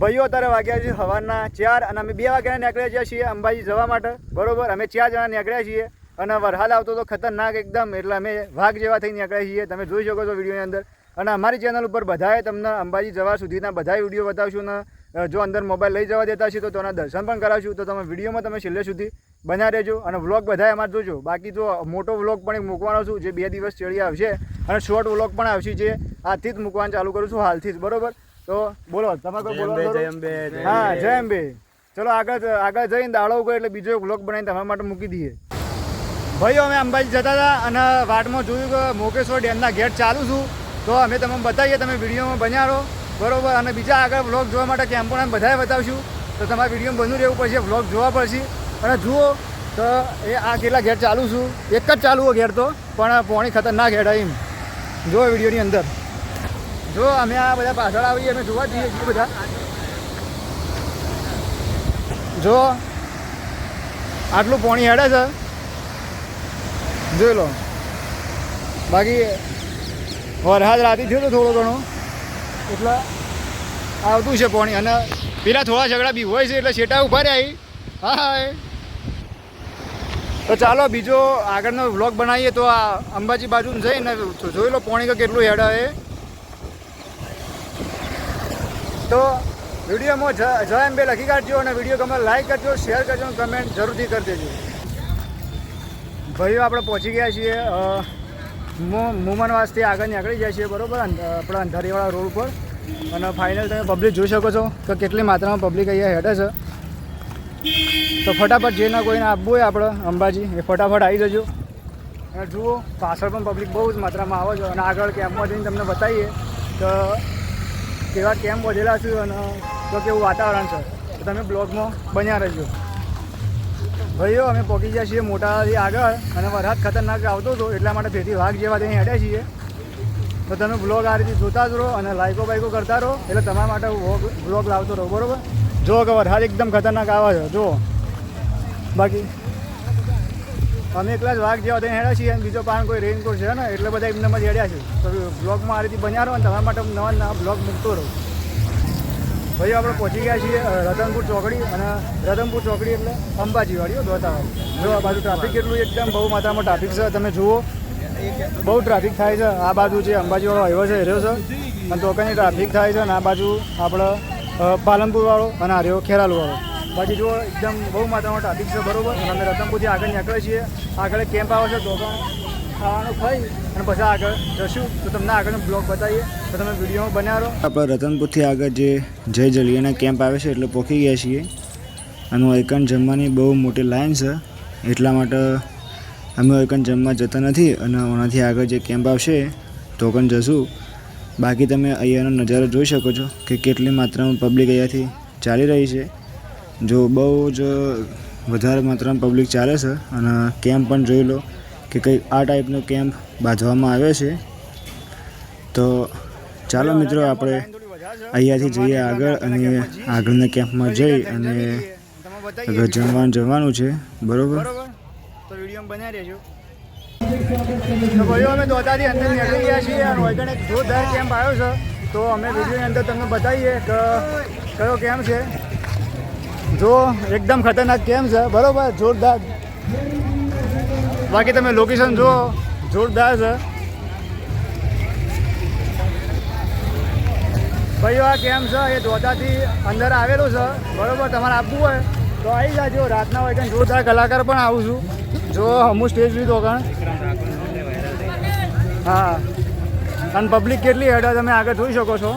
ભાઈઓ, અત્યારે વાગ્યા છે સવારના ચાર અને અમે બે વાગ્યા નીકળ્યા છીએ છીએ અંબાજી જવા માટે. બરોબર? અમે ચાર જણા નીકળ્યા છીએ અને વરસાદ આવતો તો ખતરનાક એકદમ, એટલે અમે વાઘ જેવા થઈ નીકળ્યા છીએ. તમે જોઈ શકો છો વિડીયોની અંદર. અને અમારી ચેનલ ઉપર બધાએ તમને અંબાજી જવા સુધીના બધા વીડિયો બતાવશું ને જો અંદર મોબાઈલ લઈ જવા દેતા છે તો તેના દર્શન પણ કરાવશું. તો તમે વિડીયોમાં તમે છેલ્લે સુધી બન્યા રહેજો અને વ્લોગ બધાએ અમારે જોજો. બાકી જો મોટો વ્લોગ પણ એક મૂકવાનો છું, જે બે દિવસ ચડી આવશે. અને શોર્ટ વ્લોગ પણ આવશે જે આજથી જ મૂકવાનું ચાલુ કરું છું, હાલથી જ. બરોબર? તો બોલો તમારે કોઈ બોલવાનું અંબે હા જય અંબે. ચલો આગળ આગળ જઈને દાડો ઉગો એટલે બીજો એક બનાવીને તમારા માટે મૂકી દઈએ. ભાઈઓ અમે અંબાજી જતા હતા અને વાટમાં જોયું કે મોકેશ્વર ડેમના ગેટ ચાલુ છું. તો અમે તમને બતાવીએ તમે વિડીયોમાં બન્યા રહો બરોબર અને બીજા આગળ વ્લોગ જોવા માટે કેમ્પોને બધાએ બતાવશું. તો તમારે વિડીયોમાં બનવું રહેવું પડશે વ્લોગ જોવા પડશે. અને જુઓ તો એ આ કેટલા ગેટ ચાલુ છું. એક જ ચાલુ હોય ગેટ તો પણ પોણી ખતરનાક હેડ એમ. જો વિડીયોની અંદર. જો અમે આ બધા પાછળ આવીએ, અમે જોવા જઈએ છીએ બધા. જો, આટલું પોણી હેડે છે. જોઈ લો. બાકી વરસાદ રાતી થયો થોડો ઘણો. એટલે આવતું છે પોણી. અને પેલા થોડા ઝઘડા બી હોય છે, એટલે છેટા ઊભા રહ્યા હા તો ચાલો, બીજો આગળનો વ્લોગ બનાવીએ તો આ અંબાજી બાજુ જઈને જોઈ લો પોણી તો કેટલું હેડા એ. તો વિડીયોમાં એમ બે લખી કાઢજો અને વીડિયો ગમે લાઈક કરજો શેર કરજો અને કમેન્ટ જરૂરથી કરી દેજો. ભાઈઓ, આપણે પહોંચી ગયા છીએ મુમનવાસથી આગળ નીકળી જાય છીએ, બરોબર? આપણા અંધારીવાળા રોડ ઉપર. અને ફાઇનલ તમે પબ્લિક જોઈ શકો છો કે કેટલી માત્રામાં પબ્લિક અહીંયા હેડે છે. તો ફટાફટ જેના કોઈને આપવું હોય આપણે, અંબાજી, એ ફટાફટ આવી જજો. અને જુઓ, પાછળ પણ પબ્લિક બહુ જ માત્રામાં આવે છે. અને આગળ કેમ્પમાં જઈને તમને બતાવીએ કે કેવા કેમ્પ વધેલા છું અને તો કેવું વાતાવરણ છે? તો તમે બ્લોગમાં બન્યા રહેજો. ભાઈઓ, અમે પહોંચી ગયા છીએ મોટાથી આગળ અને વરસાદ ખતરનાક આવતો હતો, એટલા માટે ભેટી વાઘ જેવા ત્યાં હેડ્યા છીએ. તો તમે બ્લોગ આ રીતે જોતા જ રહો અને લાઇકો બાઇકો કરતા રહો, એટલે તમારા માટે બ્લોગ લાવતો રહો, બરાબર? જો કે વરસાદ એકદમ ખતરનાક આવે છે, જુઓ. બાકી અમે એકલા જ વાઘ જેવા ત્યાં હેડા છીએ અને બીજો પાન કોઈ રેઇનકોટ છે ને, એટલે બધા એમને જ હેડ્યા છે તો બ્લોગમાં આ રીતે બન્યા રહો અને તમારા માટે નવા નવા બ્લોગ મૂકતો રહું. ભાઈ આપણે પહોંચી ગયા છીએ રતનપુર ચોકડી અને રતનપુર ચોકડી એટલે અંબાજીવાળી દોતાવાડી જો આ બાજુ ટ્રાફિક કેટલું એકદમ બહુ માત્રામાં ટ્રાફિક છે, તમે જુઓ. બહુ ટ્રાફિક થાય છે. આ બાજુ જે અંબાજીવાળો હાઈવે છે, એ રહ્યો છે. અને તો કંઈ ટ્રાફિક થાય છે અને આ બાજુ આપણે પાલનપુરવાળો અને આ રહ્યો ખેરાલુવાળો બાકી જો એકદમ બહુ માત્રામાં ટ્રાફિક છે, બરોબર? અને અમે રતનપુરથી આગળ નીકળીએ છીએ. આગળ કેમ્પ આવે છે દોકાન ખાવાનું ખાઈ અને પછી આગળ જશું. તો તમને આગળનો બ્લોગ બતાવીએ. તો તમે વિડીયોમાં રહો આપણે રતનપુરથી આગળ જે જય જલિયાના કેમ્પ આવે છે, એટલે પોકી ગયા છીએ. અને એકન જમવાની બહુ મોટી લાઈન છે, એટલા માટે અમે એકન જમવા જતા નથી અને ઓનાથી આગળ જે કેમ્પ આવશે, તો પણ જશું. બાકી તમે અહીંયાનો નજારો જોઈ શકો છો કે કેટલી માત્રામાં પબ્લિક અહીંયાથી ચાલી રહી છે. જો બહુ જ વધારે માત્રામાં પબ્લિક ચાલે છે અને કેમ્પ પણ જોઈ લો કે કંઈક આ ટાઈપનો કેમ્પ બાંધવામાં આવે છે. તો ચાલો મિત્રો, આપણે અહીંયાથી જઈએ આગળ અને આગળના કેમ્પમાં જઈ અને આગળ જમવાનું જવાનું છે. બરોબર? તો વીડિયો અમે દોતાથી અંદર કેમ્પ આવ્યો છે. તો અમે વિડીયોની અંદર તમને બતાવીએ કે કયો કેમ્પ છે. જો, એકદમ ખતરનાક કેમ છે. બરોબર, જોરદાર. બાકી તમે લોકેશન જુઓ, જોરદાર છે. ભાઈઓ, આ કેમ છે, એ દોતાથી અંદર આવેલું છે. બરોબર, તમારે આપવું હોય તો આવી જાજો. રાતના હોય કે જોરદાર કલાકાર પણ આવું છું. જો, અમુક સ્ટેજ લીધો કણ હા. અને પબ્લિક કેટલી હેડે તમે આગળ જોઈ શકો છો.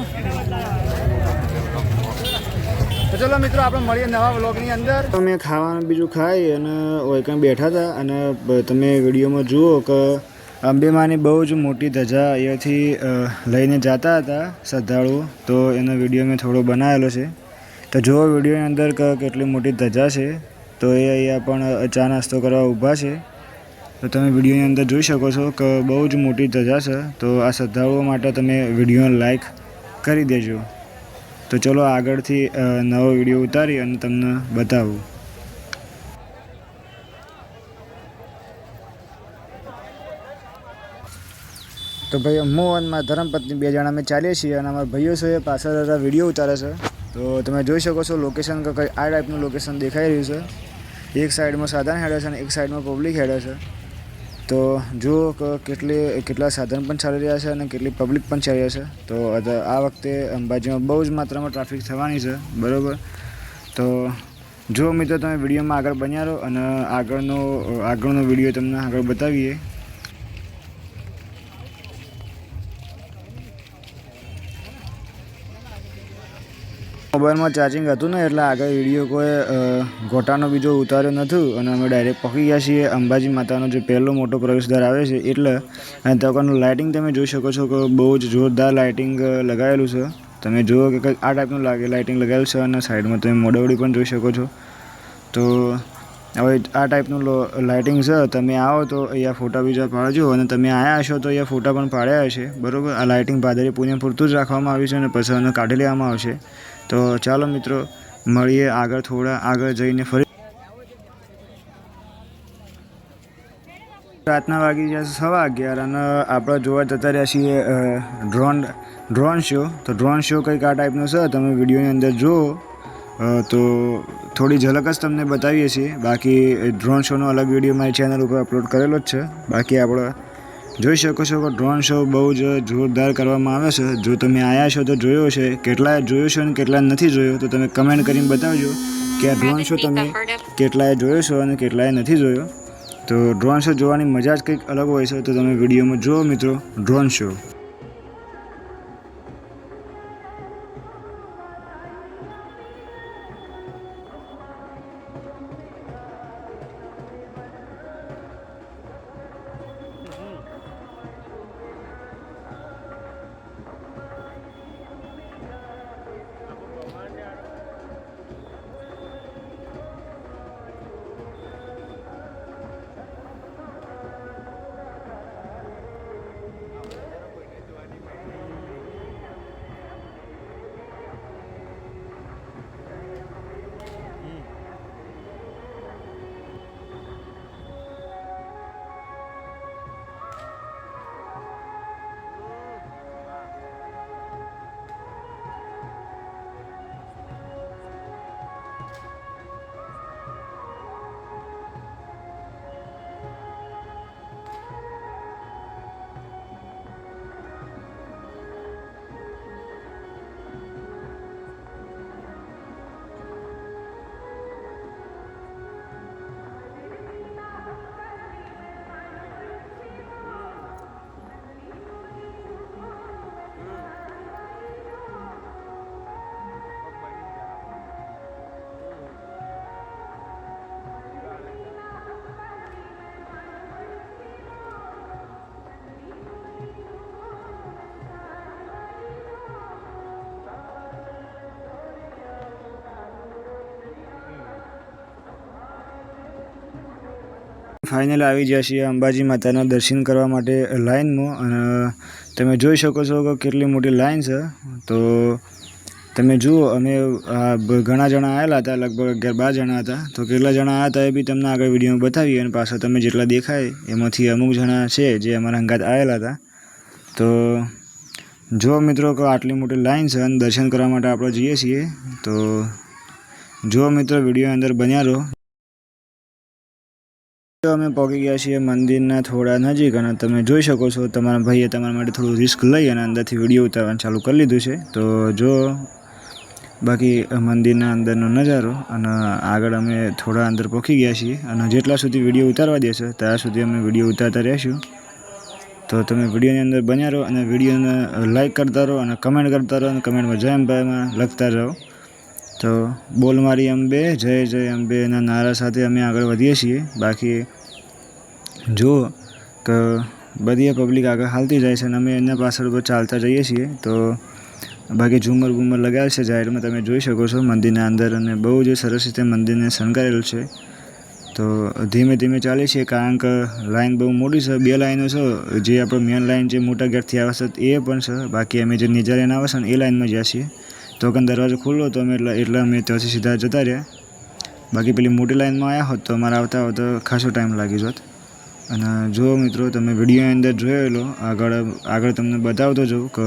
તો ચલો મિત્રો, આપણે મળીએ નવા વ્લોગની અંદર. અમે ખાવાનું બીજું ખાઈ અને ઓયકણ બેઠા હતા અને તમે વિડીયોમાં જુઓ કે અંબેમાની બહુ જ મોટી ધજા અહીંયાથી લઈને જતા હતા શ્રદ્ધાળુઓ તો એનો વીડિયો મેં થોડો બનાવેલો છે. તો જુઓ વિડીયોની અંદર કેટલી મોટી ધજા છે. તો એ અહીંયા પણ ચા નાસ્તો કરવા ઊભા છે. તો તમે વિડીયોની અંદર જોઈ શકો છો કે બહુ જ મોટી ધજા છે. તો આ શ્રદ્ધાળુઓ માટે તમે વીડિયો લાઈક કરી દેજો. તો ચલો આગળથી નવો વીડિયો ઉતારી અને તમને બતાવું. તો ભાઈ હું અને ધર્મપત્ની બે જણા અમે ચાલીએ છીએ અને અમારા ભાઈઓ છે પાછળ જરા વીડિયો ઉતારે છે. તો તમે જોઈ શકો છો લોકેશન કંઈ આ ટાઈપનું લોકેશન દેખાઈ રહ્યું છે. એક સાઈડમાં સાધન હેડે છે અને એક સાઈડમાં પબ્લિક હેડે છે. તો જુઓ કે કેટલી, કેટલા સાધન પણ ચાલી રહ્યા છે અને કેટલી પબ્લિક પણ ચાલી રહ્યા છે, તો આ વખતે અંબાજીમાં બહુ જ માત્રામાં ટ્રાફિક થવાની છે, બરાબર? તો જો મિત્રો તમે વિડીયોમાં આગળ બન્યા રહો અને આગળનો આગળનો વીડિયો તમને આગળ બતાવીએ મોબાઈલમાં ચાર્જિંગ હતું ને એટલે આગળ વીડિયો કોઈ ગોટાનો બીજો ઉતાર્યો નથી અને અમે ડાયરેક્ટ પહોંચી ગયા છીએ અંબાજી માતાનો જે પહેલો મોટો પ્રવેશદ્વાર આવે છે એટલે ત્યાંનું લાઇટિંગ તમે જોઈ શકો છો કે બહુ જ જોરદાર લાઇટિંગ લગાવેલું છે. તમે જુઓ કે કંઈક આ ટાઈપનું લાગે લાઇટિંગ લગાવેલું છે અને સાઈડમાં તમે મોડવડી પણ જોઈ શકો છો. તો, હવે આ ટાઈપનું લાઇટિંગ છે. તમે આવો તો અહીંયા ફોટા બીજા પાડજો અને તમે આવ્યા હશો તો અહીંયા ફોટા પણ પાડ્યા હશે. બરાબર? આ લાઇટિંગ ભાદરી પૂનમ પૂરતું જ રાખવામાં આવ્યું છે અને પછી એને કાઢી લેવામાં આવશે. તો ચાલો મિત્રો, મળીએ આગળ થોડા, આગળ જઈને ફરી. રાતના વાગી જશે સવા અગિયાર અને આપણે જોવા જતા રહ્યા છીએ ડ્રોન ડ્રોન શો તો ડ્રોન શો કંઈક આ ટાઈપનો છે, તમે વિડીયોની અંદર જુઓ. તો થોડી ઝલક જ તમને બતાવીએ છીએ. બાકી ડ્રોન શોનો અલગ વીડિયો મારી ચેનલ ઉપર અપલોડ કરેલો જ છે. બાકી આપણે જોઈ શકો છો કે ડ્રોન શો બહુ જ જોરદાર કરવામાં આવે છે. જો તમે આવ્યા છો તો જોયો છે. કેટલાય જોયો છે અને કેટલાય નથી જોયો, તો તમે કમેન્ટ કરીને બતાવજો કે આ ડ્રોન શો તમે કેટલાય જોયો છો અને કેટલાય નથી જોયો. તો ડ્રોન શો જોવાની મજા જ કંઈક અલગ હોય છે. તો તમે વિડીયોમાં જુઓ મિત્રો ડ્રોન શો ફાઇનલ આવી ગયા છીએ અંબાજી માતાના દર્શન કરવા માટે લાઇનમાં અને તમે જોઈ શકો છો કે કેટલી મોટી લાઇન છે. તો તમે જુઓ, અમે ઘણા જણા આવેલા હતા, લગભગ અગિયાર બાર જણા હતા. તો કેટલા જણા હતા એ બી તમને આગળ વિડીયોમાં બતાવીએ અને પાછા તમે જેટલા દેખાય એમાંથી અમુક જણા છે જે અમારા અંગાત આવેલા હતા. તો જો મિત્રો કે આટલી મોટી લાઇન છે અને દર્શન કરવા માટે આપણે જઈએ છીએ, તો જો મિત્રો વીડિયો અંદર બન્યા રહો. તો અમે પહોંચી ગયા છીએ મંદિરના થોડા નજીક અને તમે જોઈ શકો છો તમારા ભાઈએ તમારા માટે થોડું રિસ્ક લઈ અને અંદરથી વીડિયો ઉતારવાનું ચાલુ કરી લીધું છે. તો જો બાકી મંદિરના અંદરનો નજારો અને આગળ અમે થોડા અંદર પહોંચી ગયા છીએ અને જેટલા સુધી વીડિયો ઉતારવા દેશે ત્યાં સુધી અમે વીડિયો ઉતારતા રહીશું. તો તમે વિડીયોની અંદર બન્યા રહો અને વિડીયોને લાઈક કરતા રહો અને કમેન્ટ કરતા રહો અને કમેન્ટમાં જય અંબામાં લખતા રહો. તો બોલ મારી અંબે, જય જય અંબે એના નારા સાથે અમે આગળ વધીએ છીએ. બાકી જુઓ કે બધી પબ્લિક આગળ હાલતી જાય છે અને અમે એના પાછળ ચાલતા જઈએ છીએ. તો બાકી ઝુમર બુમર લગાવેલ છે જાહેરમાં, તમે જોઈ શકો છો મંદિરના અંદર અને બહુ જ સરસ રીતે મંદિરને શણગારેલું છે. તો ધીમે ધીમે ચાલે છે કારણ કે લાઈન બહુ મોટી છે, બે લાઈનો છે. જે આપણો મેન લાઈન જે મોટા ગેટથી આવે છે એ પણ છે. બાકી અમે જે નીચા લાઈન આવે છે ને એ લાઈનમાં જ્યાં છીએ. તો કે દરવાજો ખુલ્લો તો અમે એટલે એટલે અમે ત્યાંથી સીધા જતા રહ્યા. બાકી પેલી મોટી લાઈનમાં આવ્યા હોત તો અમારે આવતા આવતા ખાસો ટાઈમ લાગી જોત. અને જો મિત્રો તમે વિડીયોની અંદર જોયેલો, આગળ આગળ તમને બતાવતો જાઉં કે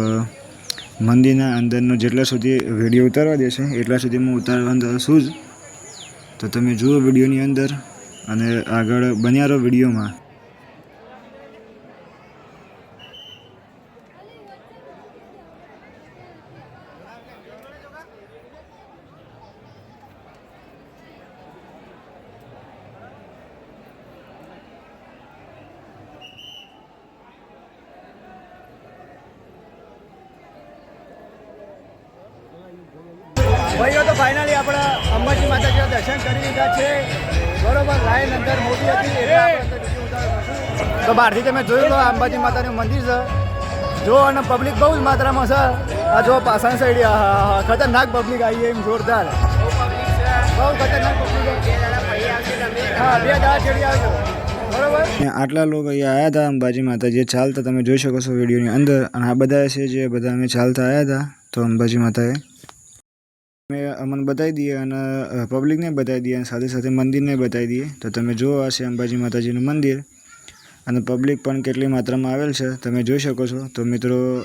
મંદિરના અંદરનો જેટલા સુધી વીડિયો ઉતારવા દેશે, એટલા સુધી હું ઉતારવા છું જ. તો તમે જુઓ વિડીયોની અંદર અને આગળ બન્યા રહો વિડીયોમાં ભાઈઓ તો ફાઇનલી આપણે અંબાજી માતાજીના દર્શન કરી લીધા છે. બરોબર લાઈન અંદર મોટી હતી. તો બહારથી તમે જોયું તો અંબાજી માતાનું મંદિર છે. જો અને પબ્લિક બહુ જ માત્રામાં છે. આ જો પાછળ સાઈડ ખતરનાક પબ્લિક આવી એમ જોરદાર. બહુ ખતરનાક પબ્લિક હા બે દાડા ચડી આવજો. આટલા લોકો અહીંયા આવ્યા હતા અંબાજી માતાજી. ચાલતા તમે જોઈ શકો છો વિડીયોની અંદર. અને આ બધા છે જે બધા અમે ચાલતા આવ્યા હતા. તો અંબાજી માતાએ અમે અમને બતાવી દઈએ અને પબ્લિકને બતાવી દઈએ અને સાથે સાથે મંદિરને બતાવી દઈએ. તો તમે જુઓ આ અંબાજી માતાજીનું મંદિર. અને પબ્લિક પણ કેટલી માત્રામાં આવેલ છે. તમે જોઈ શકો છો. તો મિત્રો,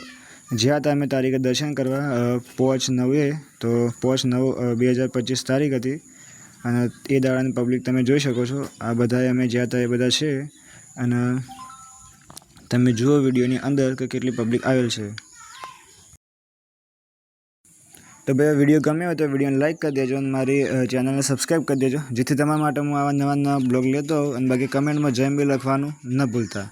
જ્યાં તમે તારીખે દર્શન કરવા પોચ નવે, તો પોચ નવ બે હજાર પચીસ તારીખ હતી. અને એ દાડાની પબ્લિક તમે જોઈ શકો છો. આ બધા અમે જ્યાં ત્યાં એ બધા છે. અને તમે જુઓ વિડીયોની અંદર કે કેટલી પબ્લિક આવેલ છે. તો ભાઈ વીડિયો ગમ્યો હોય તો વિડીયોને લાઇક કરી દેજો અને મારી ચેનલને સબસ્ક્રાઈબ કરી દેજો. જેથી તમારા માટે હું આવા નવા નવા બ્લોગ લેતો અને બાકી કમેન્ટમાં જેમ બી લખવાનું ન ભૂલતા.